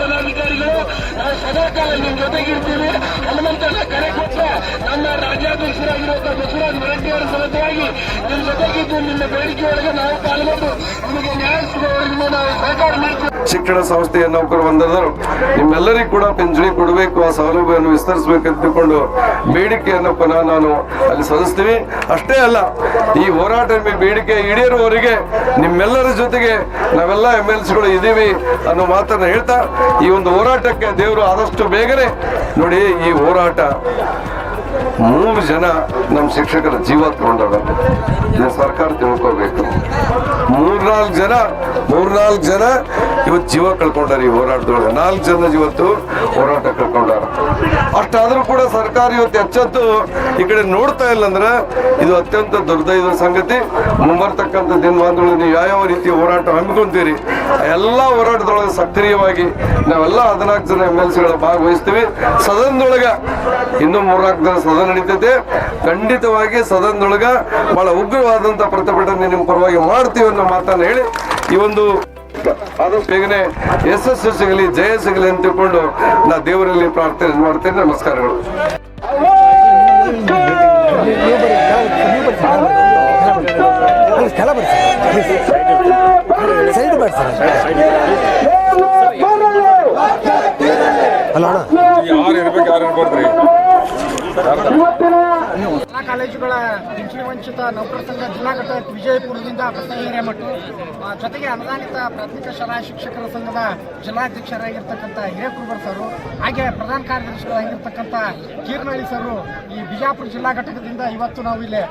ನಾವು ಸದಾಕಾಲ ನಿಮ್ಮ ಜೊತೆಗಿರ್ತೀವಿ ಹನುಮಂತನ ಕರೆ ಕೊಟ್ಟು ನನ್ನ ರಾಜ್ಯಾಧ್ಯಕ್ಷರಾಗಿರುವಂತ ಬಸವರಾಜ ರೆಡ್ಡಿ ಅವರ ನಿಮ್ಮ ಜೊತೆಗಿದ್ದು ನಿಮ್ಮ ಬೇಡಿಕೆಯೊಳಗೆ ನಾವು ಪಾಲ್ಗೊಂಡು ನಿಮಗೆ ನ್ಯಾಯ ಸಿಗುವವರೆಗೂ ನಾವು ಸಹಕಾರ ಮಾಡ್ತೀವಿ. ಶಿಕ್ಷಣ ಸಂಸ್ಥೆಯ ನೌಕರು ಬಂದರು ನಿಮ್ಮೆಲ್ಲರಿಗೂ ಕೂಡ ಪಿಂಚಣಿ ಕೊಡಬೇಕು, ಆ ಸೌಲಭ್ಯವನ್ನು ವಿಸ್ತರಿಸಬೇಕು ಅಂತ ತಿಳ್ಕೊಂಡು ಬೇಡಿಕೆಯನ್ನು ಪುನಃ ನಾನು ಅಲ್ಲಿ ಸಲ್ಲಿಸ್ತೀವಿ ಅಷ್ಟೇ ಅಲ್ಲ, ಈ ಹೋರಾಟ ಬೇಡಿಕೆ ಈಡೇರುವವರಿಗೆ, ನಿಮ್ಮೆಲ್ಲರ ಜೊತೆಗೆ ನಾವೆಲ್ಲ ಎಂ ಎಲ್ ಸಿಗಳು ಇದ್ದೀವಿ ಅನ್ನೋ ಮಾತನ್ನು ಹೇಳ್ತಾ, ಈ ಒಂದು ಹೋರಾಟಕ್ಕೆ ದೇವರು ಆದಷ್ಟು ಬೇಗನೆ ನೋಡಿ, ಈ ಹೋರಾಟ ಮೂರು ಜನ ನಮ್ಮ ಶಿಕ್ಷಕರ ಜೀವ ತಗೊಂಡಾಗ ಸರ್ಕಾರ ತಿಳ್ಕೋಬೇಕು. ಮೂರ್ನಾಲ್ಕು ಜನ ಮೂರ್ನಾಲ್ಕು ಜನ ಇವತ್ತು ಜೀವ ಕಳ್ಕೊಂಡಾರ ಈ ಹೋರಾಟದೊಳಗೆ. ನಾಲ್ಕು ಜನ ಇವತ್ತು ಹೋರಾಟ ಕಳ್ಕೊಂಡಾರ ಅಷ್ಟಾದರೂ ಕೂಡ ಸರ್ಕಾರ ಇವತ್ತು ಎಚ್ಚೆತ್ತು ಈ ಕಡೆ ನೋಡ್ತಾ ಇಲ್ಲ ಅಂದ್ರೆ ಇದು ಅತ್ಯಂತ ದುರ್ದೈವ ಸಂಗತಿ. ಮುಂಬರ್ತಕ್ಕಂಥ ದಿನಮಾನದೊಳಗೆ ನೀವು ಯಾವ್ಯಾವ ರೀತಿ ಹೋರಾಟ ಹಮ್ಮಿಕೊಂತೀರಿ, ಎಲ್ಲ ಹೋರಾಟದೊಳಗೆ ಸಕ್ರಿಯವಾಗಿ ನಾವೆಲ್ಲ ಹದಿನಾಲ್ಕು ಜನ ಎಂ ಎಲ್ ಸಿಗಳ ಭಾಗವಹಿಸ್ತೀವಿ. ಸದನದೊಳಗೆ ಇನ್ನೂ ಮೂರ್ನಾಲ್ಕು ದಿನ ಸದನ ನಡೀತೈತೆ. ಖಂಡಿತವಾಗಿ ಸದನದೊಳಗ ಬಹಳ ಉಗ್ರವಾದಂತ ಪ್ರತಿಭಟನೆ ನಿಮ್ಮ ಪರವಾಗಿ ಮಾಡ್ತೀವಿ ಅನ್ನೋ ಮಾತನ್ನ ಹೇಳಿ ಈ ಒಂದು ಆದಷ್ಟು ಬೇಗನೆ ಯಶಸ್ಸು ಸಿಗಲಿ ಜಯ ಸಿಗಲಿ ಅಂತ ತಿಳ್ಕೊಂಡು ನಾ ದೇವರಲ್ಲಿ ಪ್ರಾರ್ಥನೆ ಮಾಡ್ತೇನೆ. ನಮಸ್ಕಾರಗಳು. ಅಲ್ಲ ಯಾರು ಇರ್ಬೇಕು ಯಾರು ಇರ್ಬಾರ್ದ್ರಿ? ಶಾಲಾ ಕಾಲೇಜುಗಳ ಪಿಂಚಣಿ ವಂಚಿತ ನೌಕರ ಸಂಘ ಜಿಲ್ಲಾ ಘಟಕ ವಿಜಯಪುರದಿಂದ ಬಸವ ಹಿರೇಮಠ ಆ, ಜೊತೆಗೆ ಅನುದಾನಿತ ಪ್ರಾಥಮಿಕ ಶಾಲಾ ಶಿಕ್ಷಕರ ಸಂಘದ ಜಿಲ್ಲಾಧ್ಯಕ್ಷರಾಗಿರ್ತಕ್ಕಂಥ ಹಿರೇಕುರುಬರ್ ಸರು ಹಾಗೆ ಪ್ರಧಾನ ಕಾರ್ಯದರ್ಶಿಗಳಾಗಿರ್ತಕ್ಕಂಥ ಕೀರ್ನಳ್ಳಿ ಸರು ಈ ಬಿಜಾಪುರ ಜಿಲ್ಲಾ ಘಟಕದಿಂದ ಇವತ್ತು ನಾವು ಇಲ್ಲಿ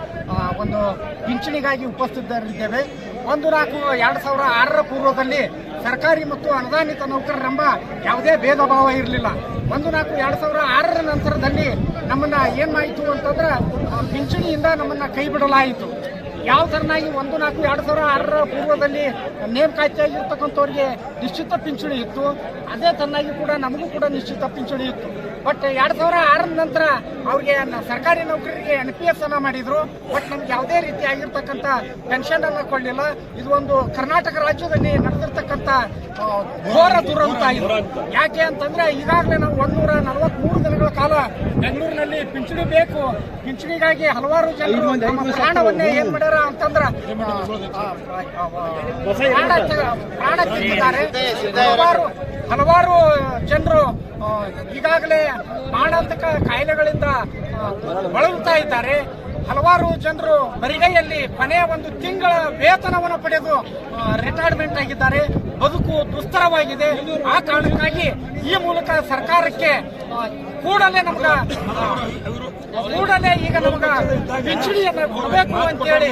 ಒಂದು ಪಿಂಚಣಿಗಾಗಿ ಉಪಸ್ಥಿತರಿದ್ದೇವೆ. ಒಂದು ನಾಲ್ಕು ಎರಡು ಸಾವಿರ ಆರರ ಪೂರ್ವದಲ್ಲಿ ಸರ್ಕಾರಿ ಮತ್ತು ಅನುದಾನಿತ ನೌಕರರೆಂಬ ಯಾವುದೇ ಭೇದ ಭಾವ ಇರಲಿಲ್ಲ. ಒಂದು ನಾಲ್ಕು ಎರಡು ಸಾವಿರ ಆರರ ನಂತರದಲ್ಲಿ ನಮ್ಮನ್ನ ಏನಾಯಿತು ಅಂತಂದ್ರೆ ಪಿಂಚಣಿಯಿಂದ ನಮ್ಮನ್ನ ಕೈ ಬಿಡಲಾಯಿತು. ಯಾವ ಥರನಾಗಿ ಒಂದು ನಾಲ್ಕು ಎರಡು ಸಾವಿರ ಆರರ ಪೂರ್ವದಲ್ಲಿ ನೇಮಕಾತಿಯಾಗಿರ್ತಕ್ಕಂಥವ್ರಿಗೆ ನಿಶ್ಚಿತ ಪಿಂಚಣಿ ಇತ್ತು. ಅದೇ ಥರನಾಗಿ ಕೂಡ ನಮಗೂ ಕೂಡ ನಿಶ್ಚಿತ ಪಿಂಚಣಿ ಇತ್ತು. ಬಟ್ ಎರಡು ಸಾವಿರ ಆರರ ನಂತರ ಅವ್ರಿಗೆ ಸರ್ಕಾರಿ ನೌಕರರಿಗೆ ಎನ್ ಪಿ ಎಸ್ ಅನ್ನ ಮಾಡಿದ್ರು. ಬಟ್ ನಮ್ಗೆ ಯಾವುದೇ ರೀತಿ ಆಗಿರ್ತಕ್ಕಂಥ ಪೆನ್ಷನ್ ಅನ್ನ ಕೊಡಲಿಲ್ಲ. ಇದು ಒಂದು ಕರ್ನಾಟಕ ರಾಜ್ಯದಲ್ಲಿ ನಡೆದಿರ್ತಕ್ಕಂಥ ಘೋರ ದುರಂತ ಆಗಿದೆ ಯಾಕೆ ಅಂತಂದ್ರೆ ಈಗಾಗಲೇ ನಾವು ಒಂದೂರ ನಲವತ್ಮೂರು ದಿನಗಳ ಕಾಲ ಬೆಂಗಳೂರಿನಲ್ಲಿ ಪಿಂಚಣಿ ಬೇಕು. ಪಿಂಚಣಿಗಾಗಿ ಹಲವಾರು ಜನರು ಪ್ರಾಣವನ್ನೇ ಏನ್ ಮಾಡ್ಯಾರ ಅಂತಂದ್ರ ಪ್ರಾಣ ತಿಂತಿದ್ದಾರೆ ತೆಗೆದಿದ್ದಾರೆ ಹಲವಾರು ಹಲವಾರು ಜನರು ಈಗಾಗಲೇ ಮಾರಣಾಂತಕ ಕಾಯಿಲೆಗಳಿಂದ ಬಳಲುತ್ತಾ ಇದ್ದಾರೆ. ಹಲವಾರು ಜನರು ಬರಿಗೈಯಲ್ಲಿ ಮನೆಯ ಒಂದು ತಿಂಗಳ ವೇತನವನ್ನು ಪಡೆದು ರಿಟೈರ್ಮೆಂಟ್ ಆಗಿದ್ದಾರೆ. ಬದುಕು ದುಸ್ತರವಾಗಿದೆ. ಆ ಕಾರಣಕ್ಕಾಗಿ ಈ ಮೂಲಕ ಸರ್ಕಾರಕ್ಕೆ ಕೂಡಲೇ ನಮ್ಗ ಕೂಡಲೇ ಈಗ ನಮಗ ಪಿಂಚಣಿಯನ್ನು ಕೊಡಬೇಕು ಅಂತೇಳಿ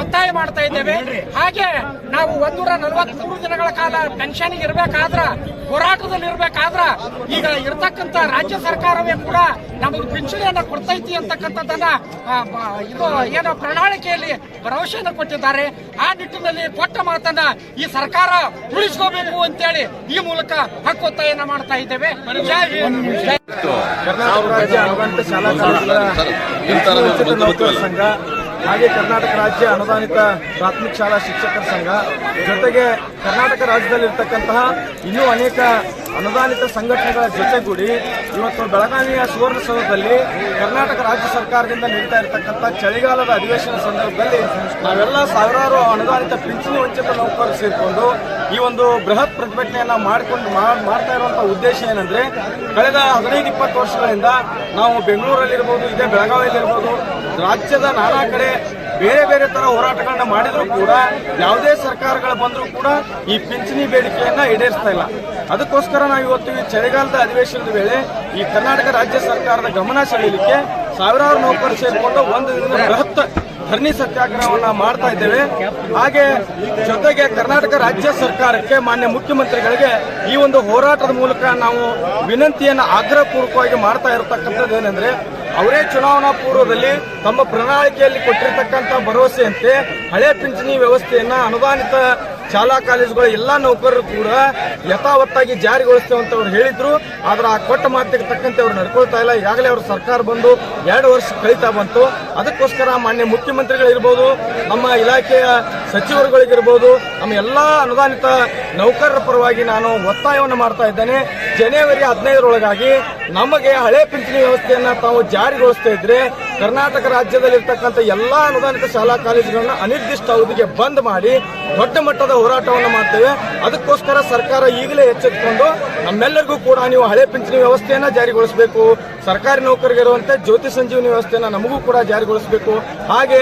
ಒತ್ತಾಯ ಮಾಡ್ತಾ ಇದ್ದೇವೆ. ಹಾಗೆ ನಾವು ಒಂದೂರ ನಲವತ್ಮೂರು ದಿನಗಳ ಕಾಲ ಪೆನ್ಷನ್ ಇರಬೇಕಾದ್ರ ಹೋರಾಟದಲ್ಲಿ ಇರಬೇಕಾದ್ರ ಈಗ ಇರ್ತಕ್ಕಂತ ರಾಜ್ಯ ಸರ್ಕಾರವೇ ಕೂಡ ನಮಗೆ ಪಿಂಚಣಿಯನ್ನ ಕೊಡ್ತೈತಿ ಅಂತಕ್ಕಂಥದ್ದನ್ನ ಇದು ಏನೋ ಪ್ರಣಾಳಿಕೆಯಲ್ಲಿ ಭರವಸೆಯನ್ನು ಕೊಟ್ಟಿದ್ದಾರೆ ಆ ನಿಟ್ಟಿನಲ್ಲಿ ಕೊಟ್ಟ ಮಾತನ್ನ ಈ ಸರ್ಕಾರ ಉಳಿಸ್ಕೋಬೇಕು ಅಂತೇಳಿ ಈ ಮೂಲಕ ಹಕ್ಕೊತ್ತಾಯನ ಮಾಡ್ತಾ ಇದ್ದೇವೆ ಸಂಘ ಹಾಗೆ ಕರ್ನಾಟಕ ರಾಜ್ಯ ಅನುದಾನಿತ ಪ್ರಾಥಮಿಕ ಶಾಲಾ ಶಿಕ್ಷಕರ ಸಂಘ, ಜೊತೆಗೆ ಕರ್ನಾಟಕ ರಾಜ್ಯದಲ್ಲಿರ್ತಕ್ಕಂತಹ ಇನ್ನೂ ಅನೇಕ ಅನುದಾನಿತ ಸಂಘಟನೆಗಳ ಜೊತೆಗೂಡಿ ಇವತ್ತು ಬೆಳಗಾವಿಯ ಸುವರ್ಣಸೌಧದಲ್ಲಿ ಕರ್ನಾಟಕ ರಾಜ್ಯ ಸರ್ಕಾರದಿಂದ ನೀಡ್ತಾ ಇರತಕ್ಕಂಥ ಚಳಿಗಾಲದ ಅಧಿವೇಶನ ಸಂದರ್ಭದಲ್ಲಿ ನಾವೆಲ್ಲ ಸಾವಿರಾರು ಅನುದಾನಿತ ಪಿಂಚಣಿ ವಂಚಿತ ನೌಕರರು ಸೇರಿಕೊಂಡು ಈ ಒಂದು ಬೃಹತ್ ಪ್ರತಿಭಟನೆಯನ್ನ ಮಾಡಿಕೊಂಡು ಮಾಡ್- ಮಾಡ್ತಾ ಇರುವಂತಹ ಉದ್ದೇಶ ಏನಂದ್ರೆ ಕಳೆದ ಹದಿನೈದು ಇಪ್ಪತ್ತು ವರ್ಷಗಳಿಂದ ನಾವು ಬೆಂಗಳೂರಲ್ಲಿರ್ಬೋದು, ಇದೇ ಬೆಳಗಾವಿಯಲ್ಲಿರ್ಬೋದು, ರಾಜ್ಯದ ನಾನಾ ಕಡೆ ಬೇರೆ ಬೇರೆ ತರ ಹೋರಾಟಗಳನ್ನ ಮಾಡಿದ್ರು ಕೂಡ, ಯಾವುದೇ ಸರ್ಕಾರಗಳು ಬಂದರೂ ಕೂಡ ಈ ಪಿಂಚಣಿ ಬೇಡಿಕೆಯನ್ನ ಈಡೇರಿಸ್ತಾ ಇಲ್ಲ. ಅದಕ್ಕೋಸ್ಕರ ನಾವು ಇವತ್ತು ಈ ಚಳಿಗಾಲದ ಅಧಿವೇಶನದ ವೇಳೆ ಈ ಕರ್ನಾಟಕ ರಾಜ್ಯ ಸರ್ಕಾರದ ಗಮನ ಸೆಳೆಯಲಿಕ್ಕೆ ಸಾವಿರಾರು ನೌಕರರು ಸೇರಿಕೊಂಡು ಒಂದು ದಿನದ ಬೃಹತ್ ಧರಣಿ ಸತ್ಯಾಗ್ರಹವನ್ನ ಮಾಡ್ತಾ ಇದ್ದೇವೆ. ಹಾಗೆ ಜೊತೆಗೆ ಕರ್ನಾಟಕ ರಾಜ್ಯ ಸರ್ಕಾರಕ್ಕೆ ಮಾನ್ಯ ಮುಖ್ಯಮಂತ್ರಿಗಳಿಗೆ ಈ ಒಂದು ಹೋರಾಟದ ಮೂಲಕ ನಾವು ವಿನಂತಿಯನ್ನು ಆಗ್ರಹಪೂರ್ವಕವಾಗಿ ಮಾಡ್ತಾ ಇರತಕ್ಕಂಥದ್ದು ಏನಂದ್ರೆ ಅವರೇ ಚುನಾವಣಾ ಪೂರ್ವದಲ್ಲಿ ತಮ್ಮ ಪ್ರಣಾಳಿಕೆಯಲ್ಲಿ ಕೊಟ್ಟಿರತಕ್ಕಂಥ ಭರವಸೆಯಂತೆ ಹಳೆ ಪಿಂಚಣಿ ವ್ಯವಸ್ಥೆಯನ್ನ ಅನುದಾನಿತ ಶಾಲಾ ಕಾಲೇಜುಗಳ ಎಲ್ಲ ನೌಕರರು ಕೂಡ ಯಥಾವತ್ತಾಗಿ ಜಾರಿಗೊಳಿಸ್ತೇವೆ ಅಂತ ಅವ್ರು ಹೇಳಿದ್ರು. ಆದ್ರೆ ಆ ಕೊಟ್ಟ ಮಾತಿಗೆ ತಕ್ಕಂತೆ ಅವ್ರು ನಡ್ಕೊಳ್ತಾ ಇಲ್ಲ. ಈಗಾಗಲೇ ಅವ್ರ ಸರ್ಕಾರ ಬಂದು ಎರಡು ವರ್ಷ ಕಳೀತಾ ಬಂತು. ಅದಕ್ಕೋಸ್ಕರ ಮಾನ್ಯ ಮುಖ್ಯಮಂತ್ರಿಗಳಿರ್ಬೋದು, ನಮ್ಮ ಇಲಾಖೆಯ ಸಚಿವರುಗಳಿಗಿರ್ಬೋದು, ನಮ್ಮ ಎಲ್ಲಾ ಅನುದಾನಿತ ನೌಕರರ ಪರವಾಗಿ ನಾನು ಒತ್ತಾಯವನ್ನು ಮಾಡ್ತಾ ಇದ್ದೇನೆ. ಜನವರಿ ಹದಿನೈದರೊಳಗಾಗಿ ನಮಗೆ ಹಳೆ ಪಿಂಚಣಿ ವ್ಯವಸ್ಥೆಯನ್ನ ತಾವು ಜಾರಿಗೊಳಿಸ್ತಾ ಇದ್ರೆ ಕರ್ನಾಟಕ ರಾಜ್ಯದಲ್ಲಿರ್ತಕ್ಕಂಥ ಎಲ್ಲ ಅನುದಾನಿತ ಶಾಲಾ ಕಾಲೇಜುಗಳನ್ನ ಅನಿರ್ದಿಷ್ಟ ಅವಧಿಗೆ ಬಂದ್ ಮಾಡಿ ದೊಡ್ಡ ಮಟ್ಟದ ಹೋರಾಟವನ್ನು ಮಾಡ್ತೇವೆ. ಅದಕ್ಕೋಸ್ಕರ ಸರ್ಕಾರ ಈಗಲೇ ಎಚ್ಚೆತ್ಕೊಂಡು ನಮ್ಮೆಲ್ಲರಿಗೂ ಕೂಡ ನೀವು ಹಳೆ ಪಿಂಚಣಿ ವ್ಯವಸ್ಥೆಯನ್ನ ಜಾರಿಗೊಳಿಸಬೇಕು. ಸರ್ಕಾರಿ ನೌಕರಿಗೆ ಇರುವಂತೆ ಜ್ಯೋತಿ ಸಂಜೀವನಿ ವ್ಯವಸ್ಥೆಯನ್ನ ನಮಗೂ ಕೂಡ ಜಾರಿಗೊಳಿಸಬೇಕು. ಹಾಗೆ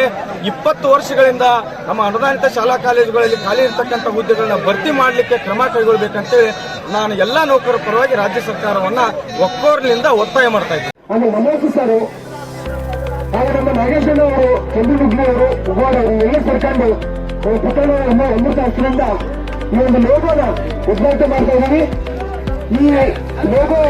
ಇಪ್ಪತ್ತು ವರ್ಷಗಳಿಂದ ನಮ್ಮ ಅನುದಾನಿತ ಶಾಲಾ ಕಾಲೇಜುಗಳಲ್ಲಿ ಖಾಲಿ ಇರತಕ್ಕಂಥ ಹುದ್ದೆಗಳನ್ನ ಭರ್ತಿ ಮಾಡಲಿಕ್ಕೆ ಕ್ರಮ ಕೈಗೊಳ್ಳಬೇಕಂತೇಳಿ ನಾನು ಎಲ್ಲಾ ನೌಕರರ ಪರವಾಗಿ ರಾಜ್ಯ ಸರ್ಕಾರವನ್ನ ಒಕ್ಕೋರ್ನಿಂದ ಒತ್ತಾಯ ಮಾಡ್ತಾ ಇದ್ದೀನಿ. ಹಾಗೆ ನಮ್ಮ ನಾಗೇಶ್ವರ ಅವರು ಚಂದ್ರಗುಗ್ಲಿ ಅವರು ಉಗಾಡ ಅವರು ಎಲ್ಲ ಸೇರ್ಕೊಂಡು ಎಂಬ ಅಮೃತ ಹಸ್ತಿನಿಂದ ಈ ಒಂದು ಲೋಗೋನ ಉದ್ಘಾಟನೆ ಮಾಡ್ತಾ ಇದ್ದೀವಿ. ಈ ಲೋಗೋ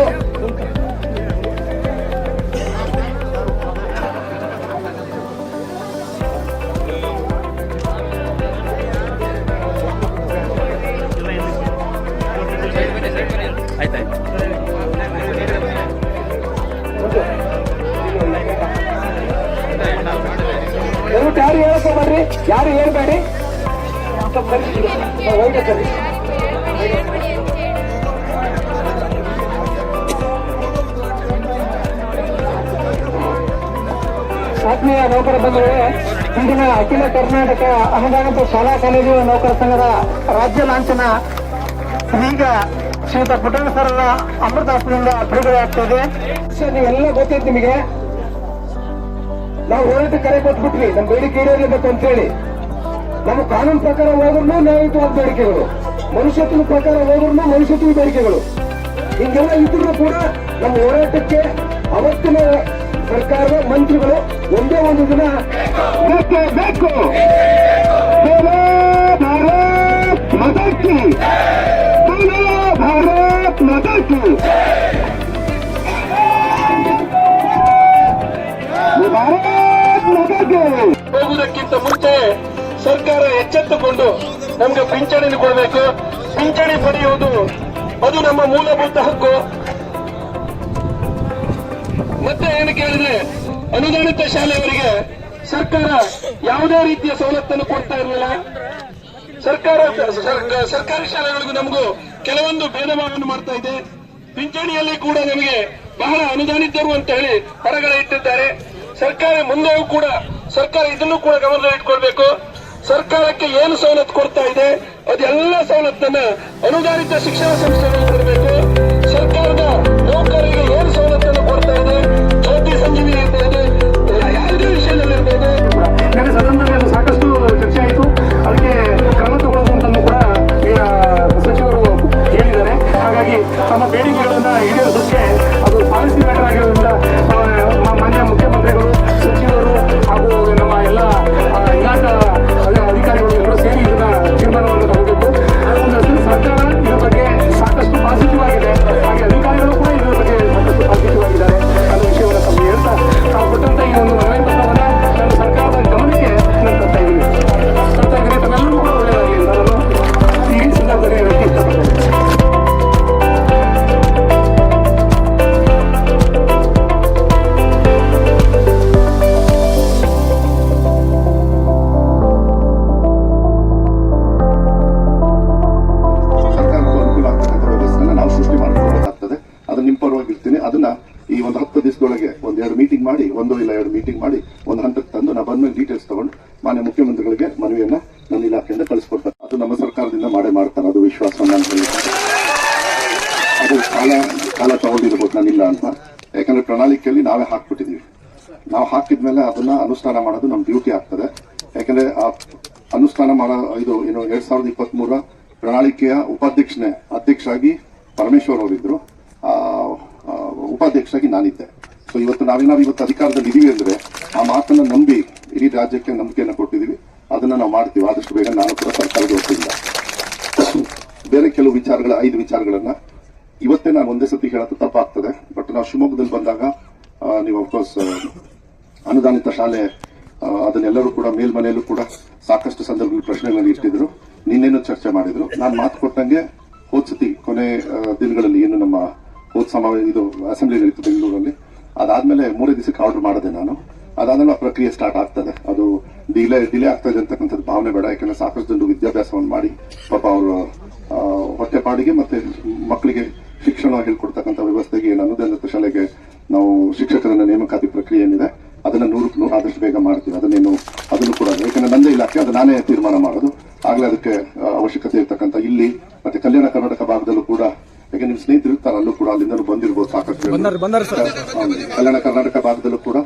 ಆತ್ಮೀಯ ನೌಕರ ಬಂಧುಗಳೇ ಇಂದಿನ ಅಖಿಲ ಕರ್ನಾಟಕ ಅನುದಾನಿತ ಶಾಲಾ ಕಾಲೇಜು ನೌಕರ ಸಂಘದ ರಾಜ್ಯ ಲಾಂಛನ. ಈಗ ಶ್ರೀಯುತ ಪುಟ್ಟಣ ಅಮೃತ ಅಮೃತಾಸ್ಪದಿಂದ ಬಿಡುಗಡೆ ಆಗ್ತಾ ಇದೆ ಸರ್, ನೀವೆಲ್ಲ ಗೊತ್ತೈತೆ ನಿಮಗೆ. ನಾವು ಹೋರಾಟ ಕರೆ ಕೊಟ್ಬಿಟ್ವಿ. ನಮ್ಮ ಬೇಡಿಕೆ ಅಂತ ಹೇಳಿ. ನಮ್ಮ ಕಾನೂನು ಪ್ರಕಾರ ಹೋದ್ರೂ ನ್ಯಾಯಯುತವಾದ ಬೇಡಿಕೆಗಳು. ಮನುಷ್ಯತ್ವ ಪ್ರಕಾರ ಹೋದ್ರು ಮನುಷ್ಯತ್ವ ಬೇಡಿಕೆಗಳು. ಹಿಂಗೆಲ್ಲ ಇದ್ರೂ ಕೂಡ ನಮ್ಮ ಹೋರಾಟಕ್ಕೆ ಅವತ್ತಿನ ಸರ್ಕಾರದ ಮಂತ್ರಿಗಳು ಒಂದೇ ಒಂದು ದಿನ ಬೇಕು. ಬೇಕು ಭಾರತ್ ಭಾರತ್ ಹೋಗುವುದಕ್ಕಿಂತ ಮುಂಚೆ ಸರ್ಕಾರ ಎಚ್ಚೆತ್ತುಕೊಂಡು ನಮ್ಗೆ ಪಿಂಚಣಿ ಕೊಡಬೇಕು. ಪಿಂಚಣಿ ಪಡೆಯುವುದು ಅದು ನಮ್ಮ ಮೂಲಭೂತ ಹಕ್ಕು. ಮತ್ತೆ ಏನು ಕೇಳಿದ್ರೆ, ಅನುದಾನಿತ ಶಾಲೆಯವರಿಗೆ ಸರ್ಕಾರ ಯಾವುದೇ ರೀತಿಯ ಸವಲತ್ತನ್ನು ಕೊಡ್ತಾ ಇರಲಿಲ್ಲ. ಸರ್ಕಾರ ಸರ್ಕಾರಿ ಶಾಲೆಗಳಿಗೂ ನಮಗೂ ಕೆಲವೊಂದು ಭೇದ ಭಾವವನ್ನು ಮಾಡ್ತಾ ಇದೆ. ಪಿಂಚಣಿಯಲ್ಲಿ ಕೂಡ ನಮಗೆ ಬಹಳ ಅನುದಾನಿತರು ಅಂತ ಹೇಳಿ ಹೊರಗಡೆ ಇಟ್ಟಿದ್ದಾರೆ. ಸರ್ಕಾರ ಮುಂದೆ ಕೂಡ, ಸರ್ಕಾರ ಇದನ್ನು ಕೂಡ ಗಮನದಲ್ಲಿ ಇಟ್ಕೊಳ್ಬೇಕು ಸರ್ಕಾರಕ್ಕೆ ಏನು ಸವಲತ್ತು ಕೊಡ್ತಾ ಇದೆ ಅದೆಲ್ಲ ಸವಲತ್ತನ್ನ ಅನುದಾನಿತ ಶಿಕ್ಷಣ ಸಂಸ್ಥೆಗಳು ಮಾಡಿ, ಒಂದು ಇಲ್ಲ ಎರಡು ಮೀಟಿಂಗ್ ಮಾಡಿ, ಒಂದು ಹಂತಕ್ಕೆ ತಂದು ನಾ ಬಂದ್ಮೇಲೆ ಡೀಟೇಲ್ಸ್ ತಗೊಂಡು ಮಾನ್ಯ ಮುಖ್ಯಮಂತ್ರಿಗಳಿಗೆ ಮನವಿಯನ್ನ ನನ್ನ ಇಲಾಖೆಯಿಂದ ಕಳಿಸ್ಕೊಡ್ತಾರೆ ಅದು ನಮ್ಮ ಸರ್ಕಾರದಿಂದ ಮಾಡೇ ಮಾಡ್ತಾರೆ, ಅದು ವಿಶ್ವಾಸ ಅದು ಕಾಲ ಕಾಲ ತಗೊಂಡಿರ್ಬೋದು ನಾನಿಲ್ಲ ಅಂತ. ಯಾಕಂದ್ರೆ ಪ್ರಣಾಳಿಕೆಯಲ್ಲಿ ನಾವೇ ಹಾಕ್ಬಿಟ್ಟಿದೀವಿ ನಾವು ಹಾಕಿದ್ಮೇಲೆ ಅದನ್ನ ಅನುಷ್ಠಾನ ಮಾಡೋದು ನಮ್ಮ ಡ್ಯೂಟಿ ಆಗ್ತದೆ. ಯಾಕಂದ್ರೆ ಆ ಅನುಷ್ಠಾನ ಮಾಡೋ ಇದು ಏನು, ಎರಡ್ ಸಾವಿರದ ಇಪ್ಪತ್ತ್ ಮೂರ ಪ್ರಣಾಳಿಕೆಯ ಉಪಾಧ್ಯಕ್ಷನೇ ಅಧ್ಯಕ್ಷರಾಗಿ ಪರಮೇಶ್ವರ್ ಅವರಿದ್ರು. ಉಪಾಧ್ಯಕ್ಷರಾಗಿ ನಾನಿದ್ದೆ. ಸೊ ಇವತ್ತು ನಾವೇನಾದ್ರು ಇವತ್ತು ಅಧಿಕಾರದಲ್ಲಿ ಇದೀವಿ ಅಂದ್ರೆ ಆ ಮಾತನ್ನ ನಂಬಿ ಇಡೀ ರಾಜ್ಯಕ್ಕೆ ನಂಬಿಕೆಯನ್ನು ಕೊಟ್ಟಿದೀವಿ. ಅದನ್ನ ನಾವು ಮಾಡ್ತೀವಿ. ಆದಷ್ಟು ಬೇಗ ನಾನು ಕೂಡ ಸರ್ಕಾರದ ಒಪ್ಪಿಲ್ಲ. ಬೇರೆ ಕೆಲವು ವಿಚಾರಗಳ, ಐದು ವಿಚಾರಗಳನ್ನ ಇವತ್ತೇ ನಾನು ಒಂದೇ ಸತಿ ಹೇಳೋದು ತಪ್ಪಾಗ್ತದೆ. ಬಟ್ ನಾವು ಶಿವಮೊಗ್ಗದಲ್ಲಿ ಬಂದಾಗ ನೀವು ಅಫ್ಕೋರ್ಸ್ ಅನುದಾನಿತ ಶಾಲೆ ಅದನ್ನೆಲ್ಲರೂ ಕೂಡ ಮೇಲ್ಮನೆಯಲ್ಲೂ ಕೂಡ ಸಾಕಷ್ಟು ಸಂದರ್ಭದಲ್ಲಿ ಪ್ರಶ್ನೆಗಳನ್ನು ಇಟ್ಟಿದ್ರು. ನಿನ್ನೇನು ಚರ್ಚೆ ಮಾಡಿದ್ರು. ನಾನು ಮಾತು ಕೊಟ್ಟಂಗೆ ಹೋದ್ಸತಿ ಕೊನೆ ದಿನಗಳಲ್ಲಿ ಏನು ನಮ್ಮ ಹೋದ್ ಸಮಾವೇಶ, ಇದು ಅಸೆಂಬ್ಲಿ ನಡೀತು ಬೆಂಗಳೂರಲ್ಲಿ. ಅದಾದ್ಮೇಲೆ ಮೂರೇ ದಿವಸಕ್ಕೆ ಆರ್ಡರ್ ಮಾಡಿದೆ ನಾನು. ಅದಾದ್ಮೇಲೆ ಆ ಪ್ರಕ್ರಿಯೆ ಸ್ಟಾರ್ಟ್ ಆಗ್ತದೆ. ಅದು ಡಿಲೇ ಡಿಲೇ ಇದೆ ಅಂತಕ್ಕಂಥದ್ದು ಭಾವನೆ ಬೇಡ. ಯಾಕಂದ್ರೆ ಸಾಕಷ್ಟು ವಿದ್ಯಾಭ್ಯಾಸವನ್ನು ಮಾಡಿ ಪಾಪ ಅವರು ಹೊಟ್ಟೆಪಾಡಿಗೆ ಮತ್ತೆ ಮಕ್ಕಳಿಗೆ ಶಿಕ್ಷಣ ಹೇಳ್ಕೊಡ್ತಕ್ಕಂಥ ವ್ಯವಸ್ಥೆಗೆ ಏನು ಅನುದಾನ ಶಾಲೆಗೆ ನಾವು ಶಿಕ್ಷಕರನ್ನ ನೇಮಕಾತಿ ಪ್ರಕ್ರಿಯೆ ಏನಿದೆ, ಅದನ್ನ ನೂರಕ್ಕೆ ನೂರು ಆದಷ್ಟು ಬೇಗ ಮಾಡ್ತೀವಿ. ಅದನ್ನೇನು, ಅದನ್ನು ಕೂಡ ಯಾಕಂದ್ರೆ ನಂದೇ ಇಲಾಖೆ, ಅದು ನಾನೇ ತೀರ್ಮಾನ ಮಾಡೋದು. ಆಗಲೇ ಅದಕ್ಕೆ ಅವಶ್ಯಕತೆ ಇರ್ತಕ್ಕಂಥ ಇಲ್ಲಿ, ಮತ್ತೆ ಕಲ್ಯಾಣ ಕರ್ನಾಟಕ ಭಾಗದಲ್ಲೂ ಕೂಡ ಯಾಕೆ ನಿಮ್ ಸ್ನೇಹಿತರು ಇರ್ತಾರೆ ಅಲ್ಲೂ ಕೂಡ ಅಲ್ಲಿಂದ ಬಂದಿರ್ಬೋದು ಸಾಕಷ್ಟು ಕಲ್ಯಾಣ ಕರ್ನಾಟಕ ಭಾಗದಲ್ಲೂ ಕೂಡ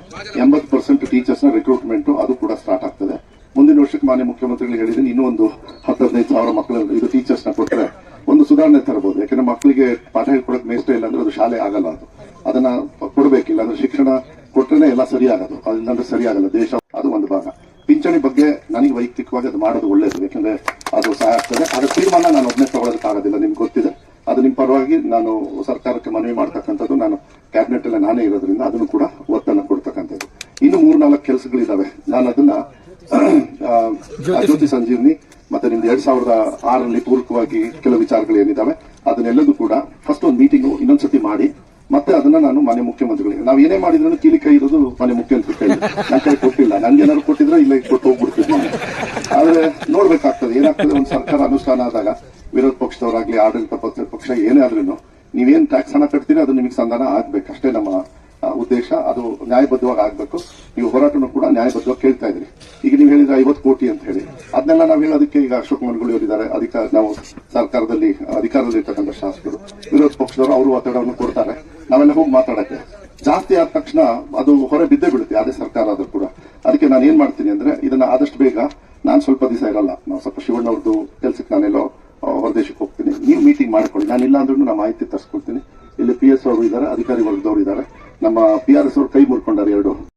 ಎಂಬತ್ತು ಪರ್ಸೆಂಟ್ ಟೀಚರ್ಸ್ನ ರಿಕ್ರೂಟ್ಮೆಂಟ್ ಅದು ಕೂಡ ಸ್ಟಾರ್ಟ್ ಆಗ್ತದೆ. ಮುಂದಿನ ವರ್ಷಕ್ಕೆ ಮಾನ್ಯ ಮುಖ್ಯಮಂತ್ರಿಗಳು ಹೇಳಿದ್ರೆ ಇನ್ನೂ ಒಂದು ಹತ್ತು ಹದಿನೈದು ಸಾವಿರ ಮಕ್ಕಳು ಇದು ಟೀಚರ್ಸ್ನ ಕೊಟ್ಟರೆ ಒಂದು ಸುಧಾರಣೆ ತರಬಹುದು. ಯಾಕಂದ್ರೆ ಮಕ್ಕಳಿಗೆ ಪಾಠ ಹೇಳ್ಕೊಡಕ್ ಮೇಷ್ಟೇ ಇಲ್ಲ ಅಂದ್ರೆ ಅದು ಶಾಲೆ ಆಗಲ್ಲ ಅದು. ಅದನ್ನ ಕೊಡಬೇಕಿಲ್ಲ ಅಂದ್ರೆ ಶಿಕ್ಷಣ ಕೊಟ್ಟರೆ ಎಲ್ಲ ಸರಿ ಆಗೋದು ಸರಿಯಾಗಲ್ಲ. ಸರಿ ಆಗಲ್ಲ ದೇಶ ಅದು ಒಂದು ಭಾಗ. ಪಿಂಚಣಿ ಬಗ್ಗೆ ನನಗೆ ವೈಯಕ್ತಿಕವಾಗಿ ಅದು ಮಾಡೋದು ಒಳ್ಳೇದು. ಯಾಕಂದ್ರೆ ಅದು ಸಹಾಯ ಆಗ್ತದೆ. ಅದರ ತೀರ್ಮಾನ ನಾನು ಒಬ್ಬನೇ ತಗೊಳ್ಳೋದಕ್ಕಾಗೋದಿಲ್ಲ ನಿಮ್ಗೆ ಗೊತ್ತಿದೆ. ಅದು ನಿಮ್ಮ ಪರವಾಗಿ ನಾನು ಸರ್ಕಾರಕ್ಕೆ ಮನವಿ ಮಾಡ್ತಕ್ಕಂಥದ್ದು ನಾನು ಕ್ಯಾಬಿನೆಟ್ ಅಲ್ಲಿ ನಾನೇ ಇರೋದ್ರಿಂದ ಅದನ್ನು ಕೂಡ ಒತ್ತನ್ನು ಕೊಡ್ತಕ್ಕಂಥದ್ದು. ಇನ್ನು ಮೂರ್ನಾಲ್ಕು ಕೆಲಸಗಳಿದಾವೆ. ನಾನು ಅದನ್ನ ಜ್ಯೋತಿ ಸಂಜೀವನಿ ಮತ್ತೆ ನಿಮ್ದು ಎರಡ್ ಸಾವಿರದ ಆರರಲ್ಲಿ ಪೂರಕವಾಗಿ ಕೆಲವು ವಿಚಾರಗಳು ಏನಿದಾವೆ ಅದನ್ನೆಲ್ಲದೂ ಕೂಡ ಫಸ್ಟ್ ಒಂದು ಮೀಟಿಂಗ್ ಇನ್ನೊಂದ್ಸತಿ ಮಾಡಿ ಮತ್ತೆ ಅದನ್ನ ನಾನು ಮನೆ ಮುಖ್ಯಮಂತ್ರಿಗಳಿಗೆ. ನಾವು ಏನೇ ಮಾಡಿದ್ರು ಕೀಲಿ ಕೈ ಇರೋದು ಮನೆ ಮುಖ್ಯಮಂತ್ರಿ ಕೈ. ನನ್ನ ಕೈ ಕೊಟ್ಟಿಲ್ಲ. ನನ್ಗೆ ಏನಾದ್ರು ಕೊಟ್ಟಿದ್ರೆ ಇಲ್ಲ ಕೊಟ್ಟು ಹೋಗ್ಬಿಡ್ತಿದ್ದೆ ನಾನು ಆದ್ರೆ ನೋಡ್ಬೇಕಾಗ್ತದೆ ಏನಾಗ್ತದೆ ಒಂದು ಸರ್ಕಾರ ಅನುಷ್ಠಾನ ಆದಾಗ ವಿರೋಧ ಪಕ್ಷದವರಾಗ್ಲಿ, ಆಡಳಿತ ಪಕ್ಷ ಪಕ್ಷ ಏನೇ ಆದ್ರೂ ನೀವೇನು ಟ್ಯಾಕ್ಸ್ ಹಣ ಕಟ್ತೀರಿ, ಅದು ನಿಮಗೆ ಸಂಧಾನ ಆಗ್ಬೇಕು. ಅಷ್ಟೇ ನಮ್ಮ ಉದ್ದೇಶ. ಅದು ನ್ಯಾಯಬದ್ಧವಾಗಿ ಆಗ್ಬೇಕು. ನೀವು ಹೋರಾಟನೂ ಕೂಡ ನ್ಯಾಯಬದ್ಧವಾಗಿ ಕೇಳ್ತಾ ಇದ್ರಿ. ಈಗ ನೀವು ಹೇಳಿದ್ರೆ ಐವತ್ತು ಕೋಟಿ ಅಂತ ಹೇಳಿ. ಅದನ್ನೆಲ್ಲ ನಾವು ಹೇಳೋದಕ್ಕೆ ಈಗ ಅಶೋಕ್ ಮನ್ಗುಳಿ ಅವರಿದ್ದಾರೆ ಅಧಿಕಾರ ನಾವು ಸರ್ಕಾರದಲ್ಲಿ ಅಧಿಕಾರದಲ್ಲಿ ಇರ್ತಕ್ಕಂಥ ಶಾಸಕರು, ವಿರೋಧ ಪಕ್ಷದವರು ಅವರು ಒತ್ತಡವನ್ನು ಕೊಡ್ತಾರೆ. ನಾವೆಲ್ಲ ಹೋಗಿ ಮಾತಾಡಕ್ಕೆ. ಜಾಸ್ತಿ ಆದ ತಕ್ಷಣ ಅದು ಹೊರ ಬಿದ್ದೇ ಬಿಡುತ್ತೆ, ಅದೇ ಸರ್ಕಾರ ಆದರೂ ಕೂಡ. ಅದಕ್ಕೆ ನಾನು ಏನ್ ಮಾಡ್ತೀನಿ ಅಂದ್ರೆ, ಇದನ್ನ ಆದಷ್ಟು ಬೇಗ, ನಾನು ಸ್ವಲ್ಪ ದಿವಸ ಇರಲ್ಲ. ನಾವು ಸ್ವಲ್ಪ ಶಿವಣ್ಣವ್ರದ್ದು ಕೆಲ್ಸಕ್ಕೆ ನಾನೆಲ್ಲೋ ಹೊರದೇಶಕ್ಕೆ ಹೋಗ್ತೀನಿ. ನೀವು ಮೀಟಿಂಗ್ ಮಾಡ್ಕೊಳ್ಳಿ. ನಾನು ಇಲ್ಲ ಅಂದ್ರೂ ನಾನು ಮಾಹಿತಿ ತರಿಸ್ಕೊಡ್ತೀನಿ. ಇಲ್ಲಿ ಪಿ ಎಸ್ ಅವರು ಇದ್ದಾರೆ ಅಧಿಕಾರಿ ವರ್ಗದವರು ಇದ್ದಾರೆ. ನಮ್ಮ ಪಿ ಆರ್ ಎಸ್ ಅವರು ಕೈ ಮುರ್ಕೊಂಡಾರೆ ಎರಡು.